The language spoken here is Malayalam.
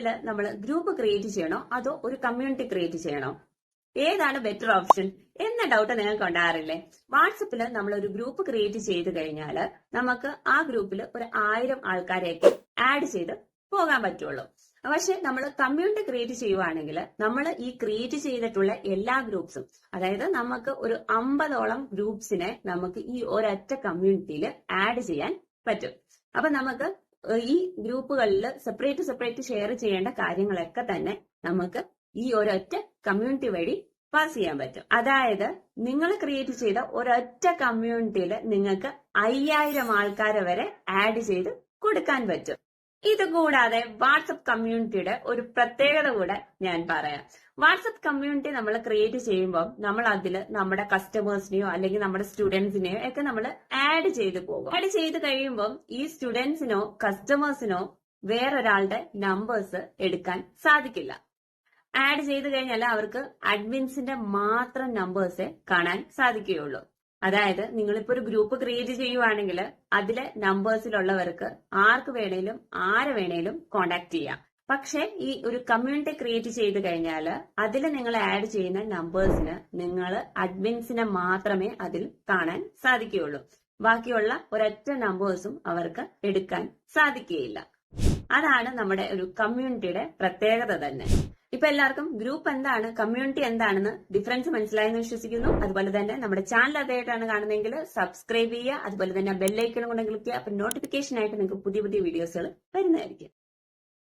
വാട്സപ്പിൽ നമ്മൾ ഗ്രൂപ്പ് ക്രിയേറ്റ് ചെയ്യണോ? അതോ ഒരു കമ്മ്യൂണിറ്റി ക്രിയേറ്റ് ചെയ്യണോ? ഏതാണ് ബെറ്റർ ഓപ്ഷൻ എന്ന ഡൗട്ട് നിങ്ങൾക്ക് ഉണ്ടാകാറില്ലേ? വാട്സപ്പിൽ നമ്മൾ ഒരു ഗ്രൂപ്പ് ക്രിയേറ്റ് ചെയ്ത് കഴിഞ്ഞാൽ നമുക്ക് ആ ഗ്രൂപ്പിൽ ഒരു ആയിരം ആൾക്കാരെയൊക്കെ ആഡ് ചെയ്ത് പോകാൻ പറ്റുള്ളൂ. പക്ഷെ നമ്മൾ കമ്മ്യൂണിറ്റി ക്രിയേറ്റ് ചെയ്യുവാണെങ്കിൽ നമ്മൾ ഈ ക്രിയേറ്റ് ചെയ്തിട്ടുള്ള എല്ലാ ഗ്രൂപ്പ്സും അതായത് നമുക്ക് ഒരു അമ്പതോളം ഗ്രൂപ്പ്സിനെ നമുക്ക് ഈ ഒരൊറ്റ കമ്മ്യൂണിറ്റിയിൽ ആഡ് ചെയ്യാൻ പറ്റും. അപ്പൊ നമുക്ക് ഈ ഗ്രൂപ്പുകളിൽ സെപ്പറേറ്റ് സെപ്പറേറ്റ് ഷെയർ ചെയ്യേണ്ട കാര്യങ്ങളൊക്കെ തന്നെ നമുക്ക് ഈ ഒരൊറ്റ കമ്മ്യൂണിറ്റി വഴി പാസ് ചെയ്യാൻ പറ്റും. അതായത് നിങ്ങൾ ക്രിയേറ്റ് ചെയ്ത ഒരൊറ്റ കമ്മ്യൂണിറ്റിയിൽ നിങ്ങൾക്ക് അയ്യായിരം ആൾക്കാരെ വരെ ആഡ് ചെയ്ത് കൊടുക്കാൻ പറ്റും. ഇത് കൂടാതെ വാട്സപ്പ് കമ്മ്യൂണിറ്റിയുടെ ഒരു പ്രത്യേകത കൂടെ ഞാൻ പറയാം. വാട്സപ്പ് കമ്മ്യൂണിറ്റി നമ്മൾ ക്രിയേറ്റ് ചെയ്യുമ്പോൾ നമ്മൾ അതിൽ നമ്മുടെ കസ്റ്റമേഴ്സിനെയോ അല്ലെങ്കിൽ നമ്മുടെ സ്റ്റുഡൻസിനെയോ ഒക്കെ നമ്മൾ ആഡ് ചെയ്ത് പോകും. ആഡ് ചെയ്ത് കഴിയുമ്പോൾ ഈ സ്റ്റുഡൻസിനോ കസ്റ്റമേഴ്സിനോ വേറൊരാളുടെ നമ്പേഴ്സ് എടുക്കാൻ സാധിക്കില്ല. ആഡ് ചെയ്ത് കഴിഞ്ഞാൽ അവർക്ക് അഡ്മിൻസിന്റെ മാത്രം നമ്പേഴ്സേ കാണാൻ സാധിക്കുകയുള്ളൂ. അതായത് നിങ്ങളിപ്പോ ഒരു ഗ്രൂപ്പ് ക്രിയേറ്റ് ചെയ്യുവാണെങ്കിൽ അതിലെ നമ്പേഴ്സിലുള്ളവർക്ക് ആർക്ക് വേണേലും ആരെ വേണേലും കോണ്ടാക്ട് ചെയ്യാം. പക്ഷെ ഈ ഒരു കമ്മ്യൂണിറ്റി ക്രിയേറ്റ് ചെയ്ത് കഴിഞ്ഞാൽ അതിൽ നിങ്ങൾ ആഡ് ചെയ്യുന്ന നമ്പേഴ്സിന് നിങ്ങൾ അഡ്മിൻസിനെ മാത്രമേ അതിൽ കാണാൻ സാധിക്കുകയുള്ളൂ. ബാക്കിയുള്ള ഒരൊറ്റ നമ്പേഴ്സും അവർക്ക് എടുക്കാൻ സാധിക്കുകയില്ല. അതാണ് നമ്മുടെ ഒരു കമ്മ്യൂണിറ്റിയുടെ പ്രത്യേകത തന്നെ. ഇപ്പൊ എല്ലാവർക്കും ഗ്രൂപ്പ് എന്താണ് കമ്മ്യൂണിറ്റി എന്താണെന്ന് ഡിഫറൻസ് മനസ്സിലായെന്ന് വിശ്വസിക്കുന്നു. അതുപോലെ തന്നെ നമ്മുടെ ചാനൽ അതായിട്ടാണ് കാണുന്നതെങ്കിൽ സബ്സ്ക്രൈബ് ചെയ്യുക. അതുപോലെ തന്നെ ബെല്ലൈക്കണം കൊണ്ട് ക്ലിക്ക് ചെയ്യുക. അപ്പൊ നോട്ടിഫിക്കേഷൻ ആയിട്ട് നിങ്ങൾക്ക് പുതിയ പുതിയ വീഡിയോസുകൾ വരുന്നതായിരിക്കും.